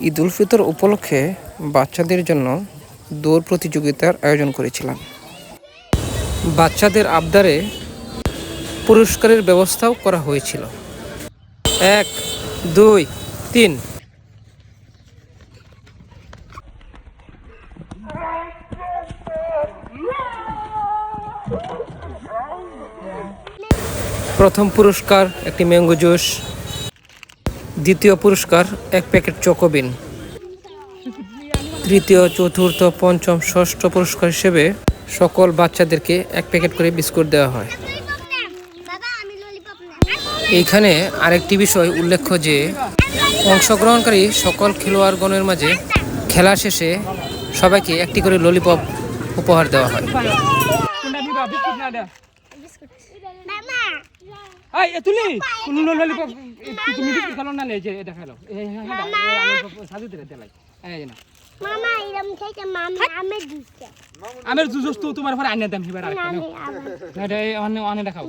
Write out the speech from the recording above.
ঈদ উল ফিতর উপলক্ষে বাচ্চাদের জন্য দৌড় প্রতিযোগিতার আয়োজন করেছিলাম। বাচ্চাদের আবদারে পুরস্কারের ব্যবস্থাও করা হয়েছিল। এক, দুই, তিন। প্রথম পুরস্কার, একটি ম্যাঙ্গো জুস। দ্বিতীয় পুরস্কার এক প্যাকেট চকোবিন। তৃতীয় চতুর্থ পঞ্চম ষষ্ঠ পুরস্কার হিসেবে সকল বাচ্চাদেরকে এক প্যাকেট করে বিস্কুট দেওয়া হয়। এইখানে আরেকটি বিষয় উল্লেখ্য যে অংশগ্রহণকারী সকল খেলোয়াড়গণের মাঝে খেলা শেষে সবাইকে একটি করে ললিপপ উপহার দেওয়া হয়। এই তুলি। ললিপপ তুমি কি খেলো না লে যে এটা খালো এই আমি সাজু দিলে দেলাই। এই না। মামা এরকম খাইতে মামা আমের জুস তো তোমার পরে আনিয়ে দাম হিবার। আবার না এটা অনেক অনেক দেখাও।